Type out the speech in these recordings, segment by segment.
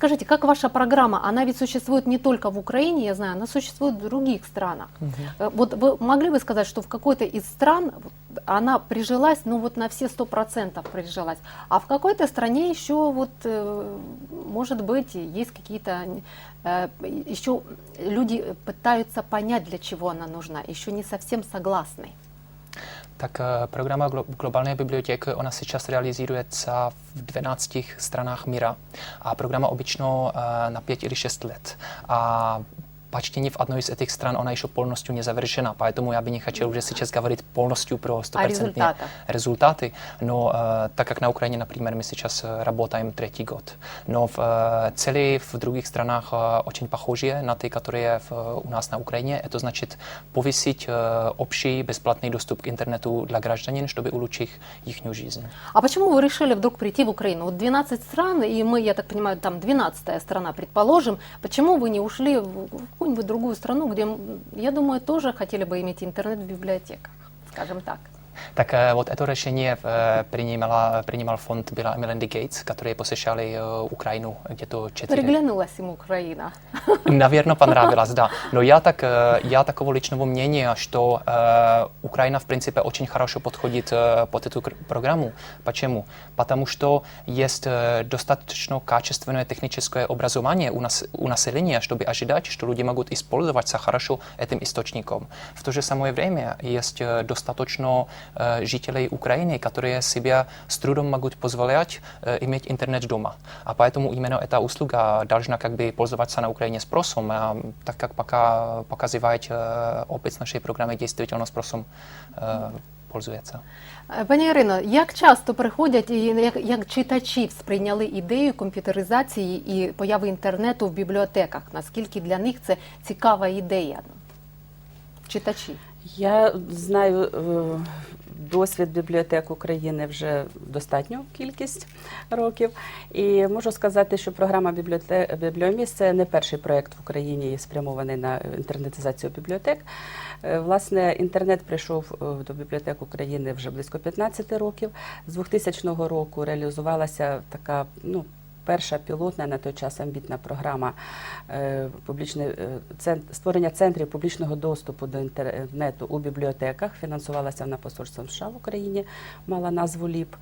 скажите, как ваша программа? Она ведь существует не только в Украине, я знаю, она существует в других странах. Э, Вот вы могли бы сказать, что в какой-то из стран она прижилась, ну вот на все сто процентов прижилась, а в какой-то стране еще вот, э, может быть, есть какие-то, э, еще люди пытаются понять, для чего она нужна, еще не совсем согласны. Tak eh, programa Glo- globální bibliotěky, ona se čas realizuje ca v 12 stranách míra. A programa obyčno eh, na 5 или 6 let. A Почтение в одной из этих стран, она еще полностью не завершена, поэтому я бы не хотел уже сейчас говорить полностью про 100% результатах? результаты. Но э, так как на Украине, например, мы сейчас э, работаем третий год, но в э, цели в других странах э, очень похожие на те, которые в, у нас на Украине. Это значит повысить э, общий бесплатный доступ к интернету для гражданин, чтобы улучшить их жизнь. А почему вы решили вдруг прийти в Украину? Вот 12 стран, и мы, я так понимаю, там 12 страна, предположим. Почему вы не ушли в в какую-нибудь другую страну, где, я думаю, тоже хотели бы иметь интернет в библиотеках, скажем так? Tak eh, вот это решение eh, принимала, принимал фонд Билла и Меланды Гейтс, которые посещали э, Украину где-то 4 Приглянулась ему Украина. Наверное, понравилось, да. Но я, так, э, я такого личного мнения, что э, Украина, в принципе, очень хорошо подходит э, под эту кр- программу. Почему? Потому что есть э, достаточно качественное техническое образование у, нас, у населения, чтобы ожидать, что люди могут использоваться хорошо этим источником. В то же самое время есть э, достаточно э, жителей Украины, которые себе с трудом могут позволять э, иметь интернет дома. А поэтому именно эта услуга должна как бы пользоваться на Украине спросом, а так как пока показывает э, опыт с нашей программы действительно спросом э, пользуется. Е, Пані Ірино, як часто приходять і як, як читачі сприйняли ідею комп'ютеризації і появи інтернету в бібліотеках? Наскільки для них це цікава ідея? Читачі. Я знаю е, досвід бібліотек України вже достатню кількість років. І можу сказати, що програма Бібліоміс це не перший проєкт в Україні спрямований на інтернетизацію бібліотек. Е, Власне, інтернет прийшов е, до бібліотек України вже близько 15 років. З 2000 року реалізувалася така, ну, Перша пілотна на той час амбітна програма е, публічне, е, створення центрів публічного доступу до інтернету у бібліотеках. Фінансувалася вона посольством США в Україні, мала назву ЛІП.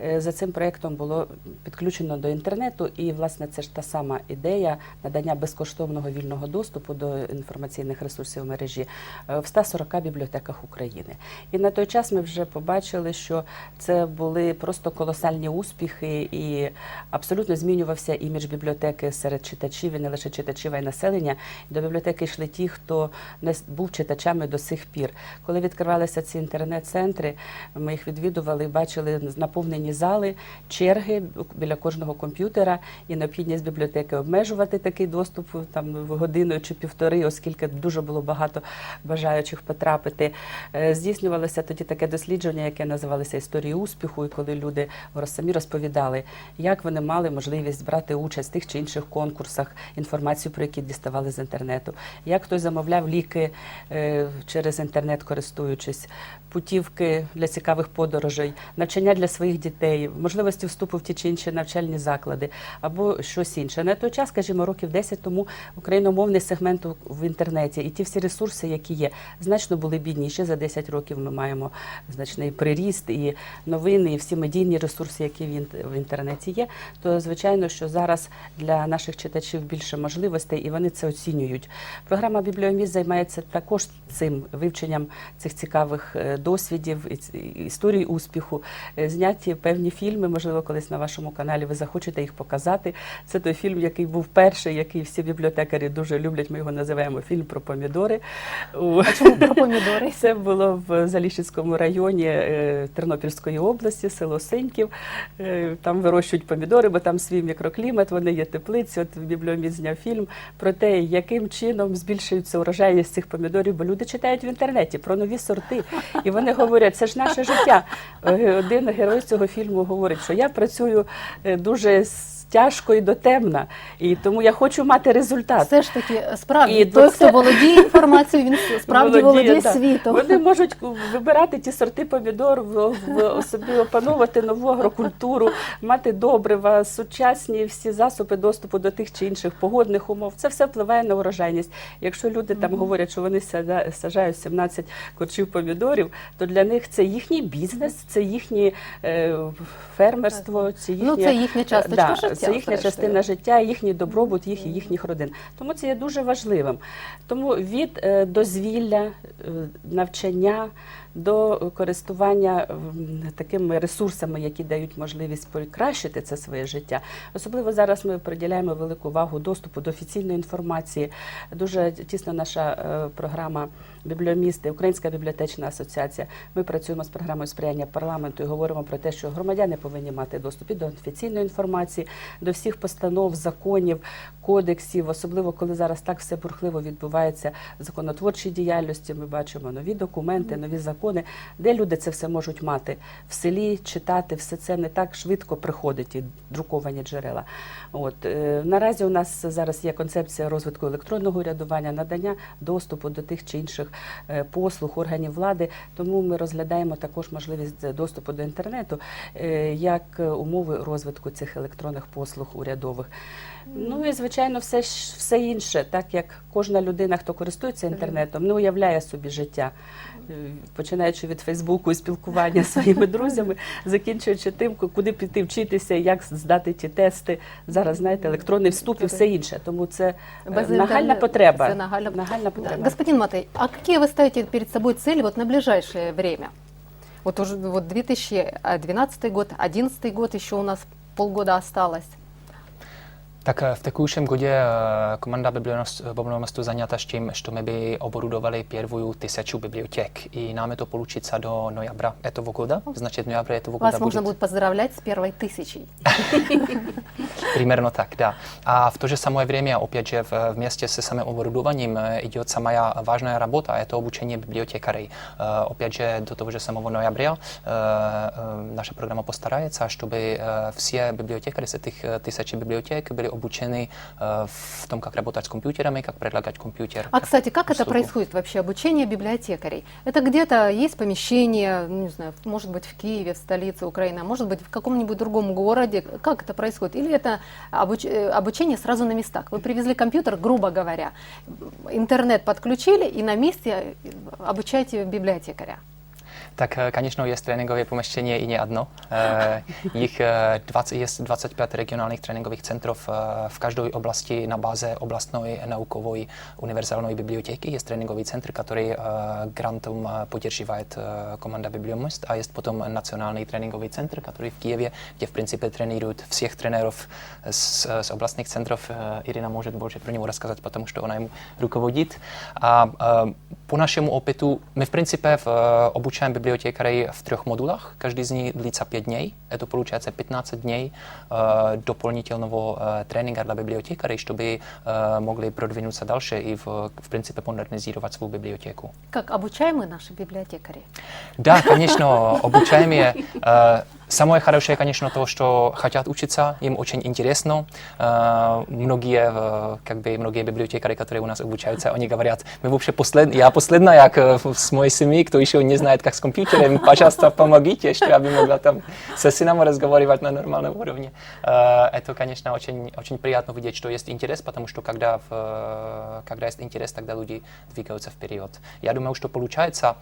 Е, За цим проєктом було підключено до інтернету, і власне це ж та сама ідея надання безкоштовного вільного доступу до інформаційних ресурсів мережі е, в 140 бібліотеках України. І на той час ми вже побачили, що це були просто колосальні успіхи, і абсолютно змінювався імідж бібліотеки серед читачів і не лише читачів, а й населення. До бібліотеки йшли ті, хто не був читачами до сих пір. Коли відкривалися ці інтернет-центри, ми їх відвідували бачили наповнені зали, черги біля кожного комп'ютера і необхідність бібліотеки обмежувати такий доступ там в годину чи півтори, оскільки дуже було багато бажаючих потрапити. Е, Здійснювалося тоді таке дослідження, яке називалося історії успіху, і коли люди самі розповідали, як вони мали можливість брати участь в тих чи інших конкурсах, інформацію про які діставали з інтернету, як хтось замовляв ліки е, через інтернет, користуючись, путівки для цікавих подорожей, навчання для своїх дітей, можливості вступу в ті чи інші навчальні заклади або щось інше. На той час, скажімо, років 10 тому україномовний сегмент в інтернеті і ті всі ресурси, які є, значно були бідніші. За 10 років ми маємо значний приріст і новини, і всі медійні ресурси, які в інтернеті є. То звичайно, що зараз для наших читачів більше можливостей, і вони це оцінюють. Програма Бібліоміс займається також цим вивченням цих цікавих е, досвідів історій успіху. Е, Зняті певні фільми, можливо, колись на вашому каналі ви захочете їх показати. Це той фільм, який був перший, який всі бібліотекарі дуже люблять. Ми його називаємо фільм про помідори. А чому про помідори? це було в Заліщицькому районі е, Тернопільської області, село Сеньків. Е, Там вирощують помідори, бо там свій мікроклімат, вони є теплиці. От бібліомі зняв фільм про те, яким чином збільшується урожайність цих помідорів, бо люди читають в інтернеті про нові сорти. І вони говорять, це ж наше життя. Е, Один герой цього фільму говорить, що я працюю е, дуже з тяжко і дотемна. І тому я хочу мати результат. Все ж таки, справді, І той, це- хто володіє інформацією, він справді володіє да. світом. Вони можуть вибирати ті сорти помідор, в, в собі опановувати нову агрокультуру, мати добрива, сучасні всі засоби доступу до тих чи інших погодних умов. Це все впливає на урожайність. Якщо люди там говорять, що вони саджають 17 корчів помідорів, то для них це їхній бізнес, це їхнє е, фермерство, це їхнє, Ну, це їхня часточка да, життя, Це їхня зрештою. частина життя, їхній добробут, їх і їхніх родин. Тому це є дуже важливим. Тому від е, дозвілля, навчання до користування такими ресурсами, які дають можливість покращити це своє життя. Особливо зараз ми приділяємо велику увагу доступу до офіційної інформації. Дуже тісно наша е, програма бібліомісти, Українська бібліотечна асоціація. Ми працюємо з програмою сприяння парламенту і говоримо про те, що громадяни повинні мати доступ і до офіційної інформації, до всіх постанов, законів, кодексів, особливо коли зараз так все бурхливо відбувається законотворчій діяльності. Ми бачимо нові документи, нові закони, де люди це все можуть мати в селі, читати. Все це не так швидко приходить і друковані джерела. От е, наразі у нас зараз є концепція розвитку електронного урядування, надання доступу до тих чи інших е, послуг органів влади. Тому ми розглядаємо також можливість е, доступу до інтернету як умови розвитку цих електронних послуг урядових. Ну і звичайно, все все інше, так як кожна людина, хто користується інтернетом, не уявляє собі життя, Е, починаючи від Фейсбуку і спілкування зі своїми друзями, закінчуючи тим, ку- куди піти вчитися, як здати ті тести. Зараз знаєте, електронний вступ і все інше. Тому це е, Без нагальна потреба. це нагальна- Нагальна потреба. Господин Матей, а какие вы ставите перед собой цели вот на ближайшее время? Вот уже вот 2012 год, 2011 год, еще у нас полгода осталось. Tak eh, v tekuším godě eh, komanda bibliomostu zaňata s tím, že my by oborudovali первую тысячу библиотек. И нам это получится до ноября этого года. Значит, в ноябре этого года Вас можно будет поздравлять с первой тысячей. Примерно так, да. А в то же самое время, опять же, в- вместе с самым оборудованием э, идет самая важная работа, это обучение библиотекарей. Э, Опять же, до того же самого ноября э, э, наша программа постарается, чтобы э, все библиотекари с этих э, тысячи библиотек были обучены э, в том, как работать с компьютерами, как предлагать компьютер. А, кстати, как это услугу. происходит вообще, обучение библиотекарей? Это где-то есть помещение, ну, не знаю, может быть, в Киеве, в столице Украины, а может быть, в каком-нибудь другом городе? Как это происходит? Или это обуч- э, обучение сразу на местах? Вы привезли компьютер, грубо говоря, интернет подключили и на месте э, обучаете библиотекаря. Tak eh, konečnou je tréninkové pomeštění i neadno. Eh, jich 20, je 25 regionálních tréninkových centrov eh, v každé oblasti na báze oblastnoj naukovoj univerzální bibliotéky. Je tréninkový centr, který grantom podržívá komanda Bibliomost a je potom nacionální tréninkový centr, který v Kijevě, kde v principe trénují všech trenérů z, z oblastních centrov. Irina může bože pro němu rozkazat, protože to ona jim rukovodit. A po našemu opětu, my v principe v obučejem obučujeme bibliotekary v třech modulách, každý z nich длится 5 дней, это получается 15 дней э, дополнительного э, тренинга для библиотекарей, чтобы э, могли продвинуться дальше и в, в принципе модернизировать свою библиотеку. Как обучаемы наши библиотекари? Да, конечно, обучаем je. Э, Самое хорошее, конечно, то, что хотят учиться, им очень интересно. Э, Многие, э, как бы, многие библиотекари, которые у нас обучаются, они говорят, мы вообще послед... я последняя, як э, с моей семьи, кто еще не знает, как с компьютером, пожалуйста, помогите, что я бы могла там со сыном разговаривать на нормальном уровне. Э, Это, конечно, очень, очень приятно видеть, что есть интерес, потому что когда, в, э, когда есть интерес, тогда люди двигаются вперед. Я думаю, что получается,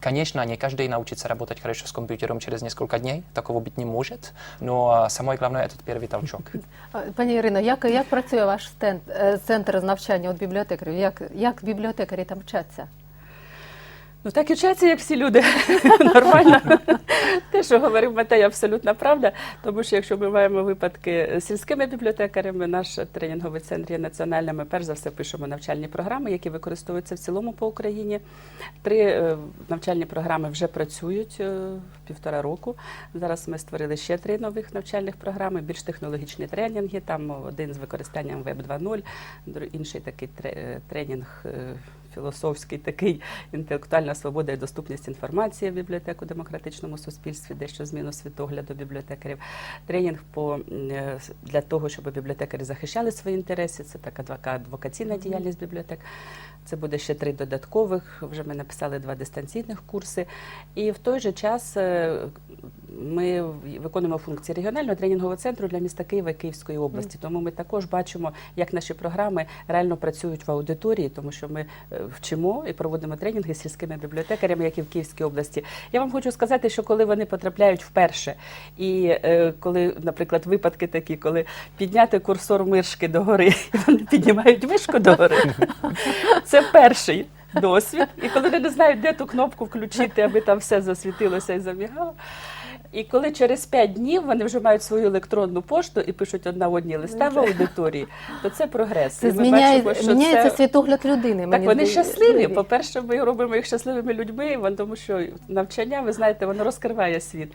Конечно, не каждый научится работать хорошо с компьютером через несколько дней, такого быть не может, но самое главное этот первый толчок. А, Пані Ірино, як, як працює ваш стенд, е, центр з навчання от бібліотекарів? Як, як бібліотекарі там вчаться? Ну так і вчаться, як всі люди. Нормально. Те, що говорив Матей, абсолютна правда. Тому що якщо ми маємо випадки з сільськими бібліотекарями, наш тренінговий центр є національним, ми перш за все пишемо навчальні програми, які використовуються в цілому по Україні. Три е, навчальні програми вже працюють е, півтора року. Зараз ми створили ще три нових навчальних програми, більш технологічні тренінги. Там один з використанням Web 2.0, інший такий е, тренінг філософський такий інтелектуальна свобода і доступність інформації в бібліотеку в демократичному суспільстві, дещо зміну світогляду бібліотекарів. Тренінг по е, для того, щоб бібліотекарі захищали свої інтереси. Це така адвокаційна діяльність бібліотек. Це буде ще три додаткових. Вже ми написали два дистанційних курси. І в той же час е, ми виконуємо функції регіонального тренінгового центру для міста Києва і Київської області. Тому ми також бачимо, як наші програми реально працюють в аудиторії, тому що ми е, вчимо і проводимо тренінги з сільськими бібліотекарями, як і в Київській області. Я вам хочу сказати, що коли вони потрапляють вперше, і е, коли, наприклад, випадки такі, коли підняти курсор мишки догори, і вони піднімають мишку догори, це перший досвід. І коли вони не знають, де ту кнопку включити, аби там все засвітилося і замігало. І коли через 5 днів вони вже мають свою електронну пошту і пишуть одна в одній листа в аудиторії, то це прогрес. Це І ми зміняє, бачимо, що міняється це- світогляд людини. так, мені вони здається. щасливі. По-перше, ми робимо їх щасливими людьми, вон- тому що навчання, ви знаєте, воно розкриває світ.